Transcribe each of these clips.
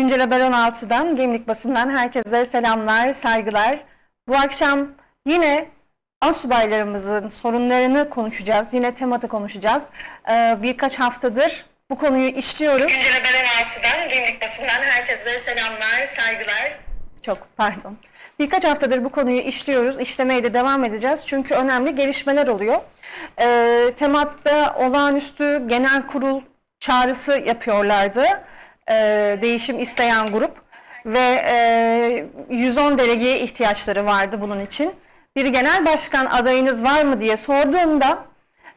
Güncel Haber 16'dan, Gemlik Basın'dan herkese selamlar, saygılar. Bu akşam yine asubaylarımızın sorunlarını konuşacağız. Yine tematı konuşacağız. Ee, birkaç haftadır bu konuyu işliyoruz. Güncel Haber 16'dan, Gemlik Basın'dan herkese selamlar, saygılar. Çok pardon. Birkaç haftadır bu konuyu işliyoruz. İşlemeye de devam edeceğiz. Çünkü önemli gelişmeler oluyor. Ee, Temat'ta olağanüstü genel kurul çağrısı yapıyorlardı. Ee, değişim isteyen grup ve e, 110 delegeye ihtiyaçları vardı bunun için. Bir genel başkan adayınız var mı diye sorduğumda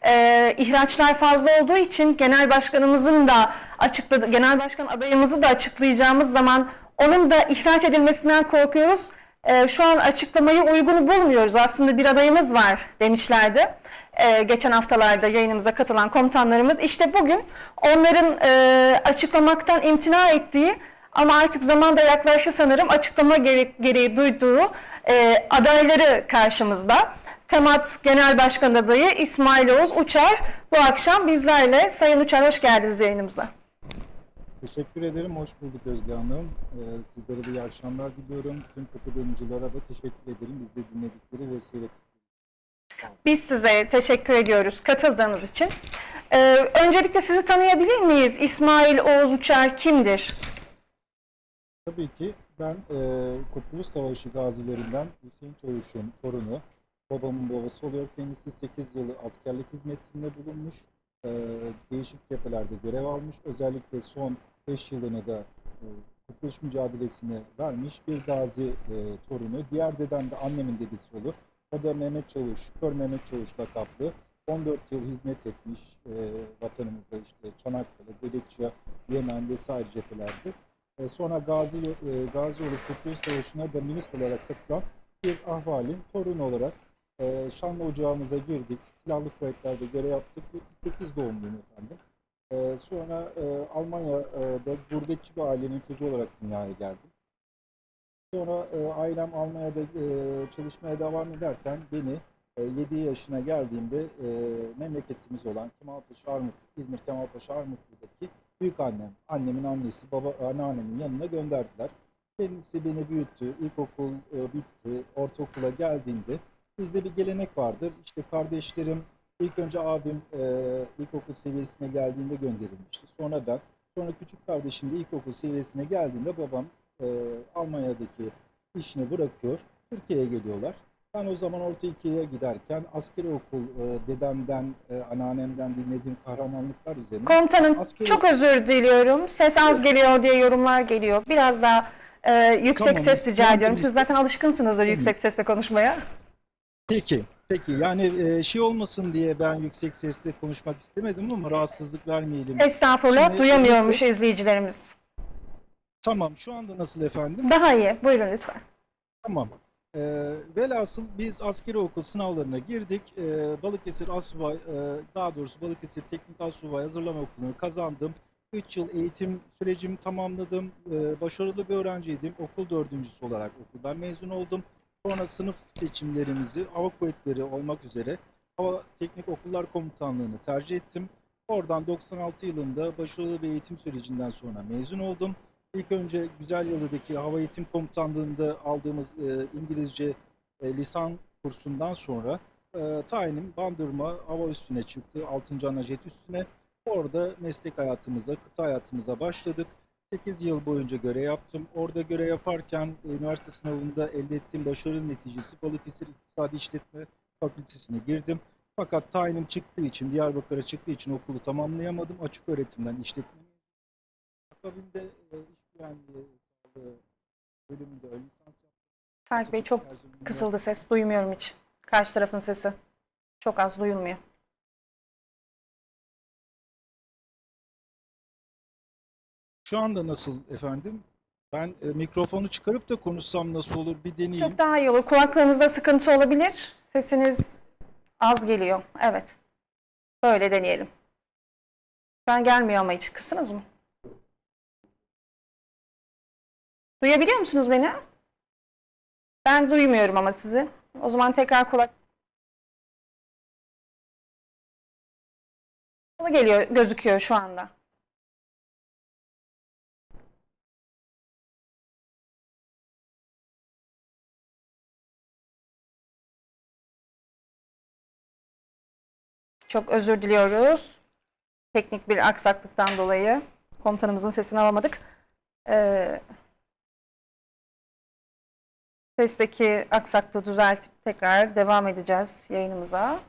e, ihraçlar fazla olduğu için genel başkanımızın da açıkladı, genel başkan adayımızı da açıklayacağımız zaman onun da ihraç edilmesinden korkuyoruz. E, şu an açıklamayı uygun bulmuyoruz. Aslında bir adayımız var demişlerdi. E, geçen haftalarda yayınımıza katılan komutanlarımız. İşte bugün onların e, açıklamaktan imtina ettiği ama artık zaman da yaklaştı sanırım açıklama gerek, gereği duyduğu e, adayları karşımızda. Temat Genel Başkan adayı İsmail Oğuz Uçar bu akşam bizlerle. Sayın Uçar hoş geldiniz yayınımıza. Teşekkür ederim. Hoş bulduk Özge Hanım. Ee, sizlere de iyi akşamlar diliyorum. Tüm katılımcılara da teşekkür ederim. Bizi dinledikleri ve seyrettikleri. Biz size teşekkür ediyoruz katıldığınız için. Ee, öncelikle sizi tanıyabilir miyiz? İsmail Oğuz Uçar kimdir? Tabii ki ben e, Kurtuluş Savaşı gazilerinden Hüseyin Çavuş'un torunu. Babamın babası oluyor. Kendisi 8 yılı askerlik hizmetinde bulunmuş. E, değişik cephelerde görev almış. Özellikle son 5 yılını da e, Kurtuluş vermiş bir gazi e, torunu. Diğer dedem de annemin dedesi olur. O da Mehmet Çavuş, Kör Mehmet Çavuş lakaplı. 14 yıl hizmet etmiş e, vatanımızda işte Çanakkale, Gödekçe, Yemen vesaire cephelerde. E, sonra Gazi, e, Gazioğlu Kurtuluş Savaşı'na da milis olarak katılan bir ahvalin torunu olarak e, Şanlı Ocağımıza girdik. Silahlı kuvvetlerde görev yaptık. 78 doğumluyum efendim. E, sonra e, Almanya'da gurbetçi bir ailenin çocuğu olarak dünyaya geldim. Sonra e, ailem Almanya'da e, çalışmaya devam ederken beni e, 7 yaşına geldiğimde e, memleketimiz olan Kemalpaşa Armut, İzmir Kemalpaşa Armutlu'daki büyük annem, annemin annesi, baba, anneannemin yanına gönderdiler. Kendisi beni büyüttü, ilkokul e, bitti, ortaokula geldiğimde bizde bir gelenek vardır. İşte kardeşlerim, ilk önce abim e, ilkokul seviyesine geldiğinde gönderilmişti. Sonra ben, sonra küçük kardeşim de ilkokul seviyesine geldiğinde babam e, Almanya'daki işini bırakıyor, Türkiye'ye geliyorlar. Ben o zaman orta ikiye giderken askeri okul e, dedemden, e, anneannemden dinlediğim kahramanlıklar üzerine Komutanım Askeri- çok özür diliyorum. Ses az geliyor diye yorumlar geliyor. Biraz daha e, yüksek Tamam, ses rica tamam, ediyorum. Siz zaten alışkınsınızdır yüksek sesle konuşmaya. Peki, peki. Yani e, şey olmasın diye ben yüksek sesle konuşmak istemedim ama rahatsızlık vermeyelim. Estağfurullah Şimdi- duyamıyormuş izleyicilerimiz. Tamam, şu anda nasıl efendim? Daha iyi. Buyurun lütfen. Tamam. E, velhasıl biz askeri okul sınavlarına girdik. E, Balıkesir Asubay, e, daha doğrusu Balıkesir Teknik Asubay Hazırlama Okulu'nu kazandım. 3 yıl eğitim sürecimi tamamladım. E, başarılı bir öğrenciydim. Okul dördüncüsü olarak okuldan mezun oldum. Sonra sınıf seçimlerimizi hava kuvvetleri olmak üzere Hava Teknik Okullar Komutanlığı'nı tercih ettim. Oradan 96 yılında başarılı bir eğitim sürecinden sonra mezun oldum. İlk önce Güzel Yalı'daki Hava Eğitim Komutanlığı'nda aldığımız e, İngilizce e, lisan kursundan sonra e, tayinim Bandırma Hava Üssü'ne çıktı. 6. Anajet Üssü'ne. Orada meslek hayatımıza, kıta hayatımıza başladık. 8 yıl boyunca görev yaptım. Orada görev yaparken e, üniversite sınavında elde ettiğim başarı neticesi Balıkesir İktisadi İşletme Fakültesine girdim. Fakat tayinim çıktığı için, Diyarbakır'a çıktığı için okulu tamamlayamadım. Açık öğretimden işletme Akabinde e, iş güvenliği bölümünde ön lisans yaptım. Tarık Bey çok kısıldı ses. Duymuyorum hiç. Karşı tarafın sesi. Çok az duyulmuyor. Şu anda nasıl efendim? Ben e, mikrofonu çıkarıp da konuşsam nasıl olur bir deneyeyim. Çok daha iyi olur. Kulaklarınızda sıkıntı olabilir. Sesiniz az geliyor. Evet. Böyle deneyelim. Ben gelmiyor ama hiç. Kısınız mı? Duyabiliyor musunuz beni? Ben duymuyorum ama sizi. O zaman tekrar kulak... geliyor, gözüküyor şu anda. Çok özür diliyoruz. Teknik bir aksaklıktan dolayı komutanımızın sesini alamadık. Ee, sesteki aksaklığı düzeltip tekrar devam edeceğiz yayınımıza.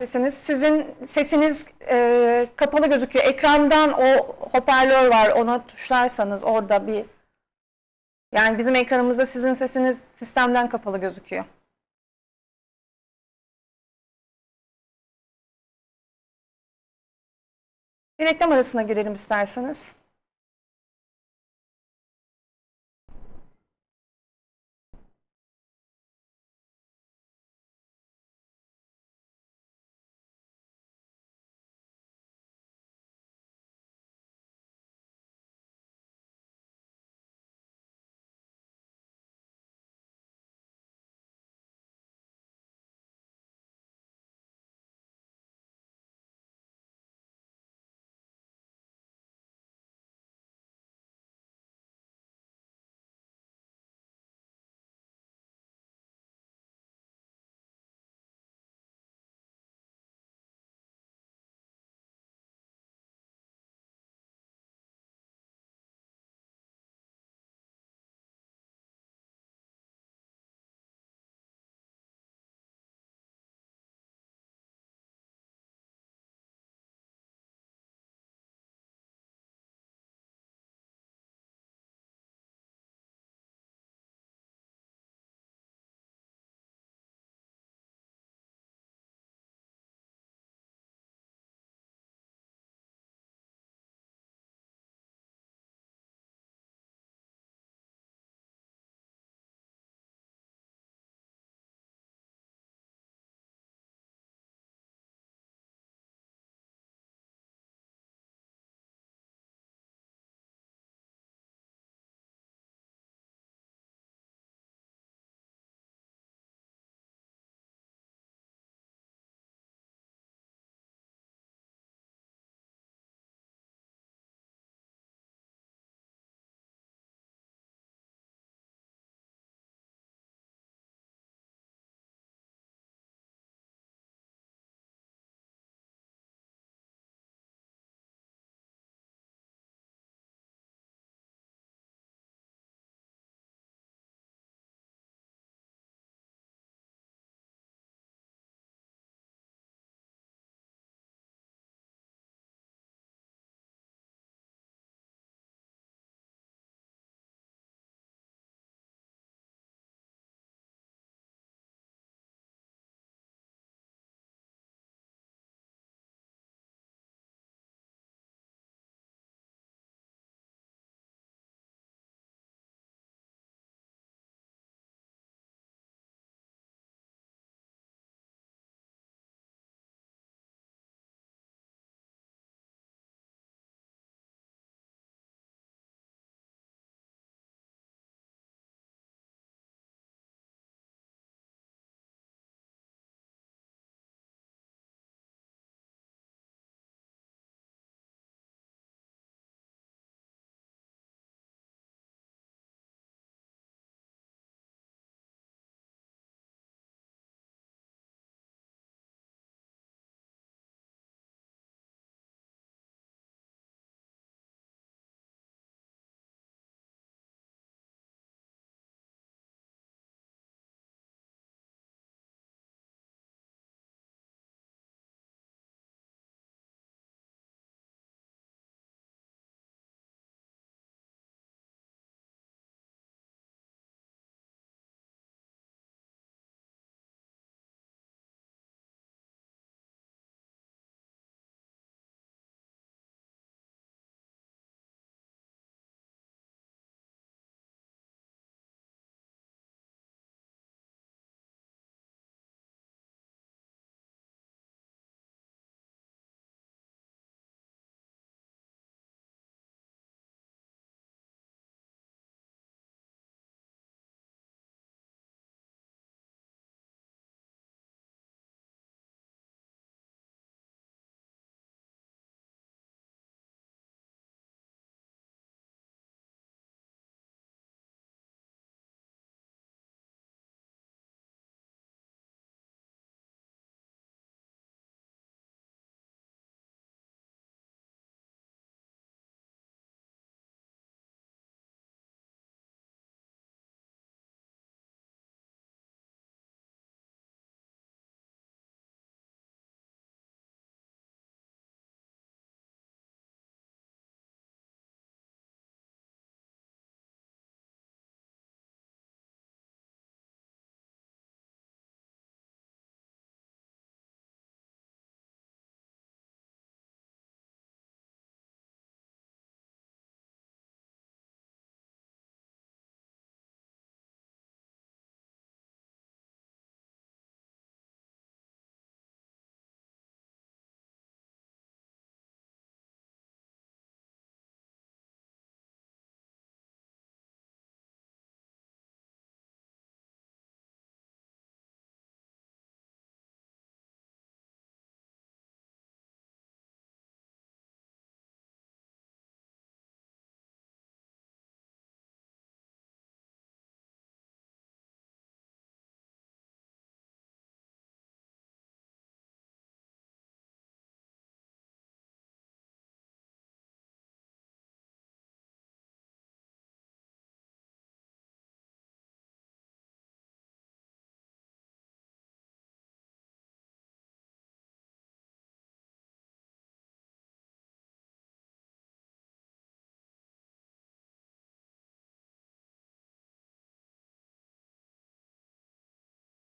Sesiniz, sizin sesiniz e, kapalı gözüküyor. Ekrandan o hoparlör var. Ona tuşlarsanız orada bir yani bizim ekranımızda sizin sesiniz sistemden kapalı gözüküyor. Bir reklam arasına girelim isterseniz.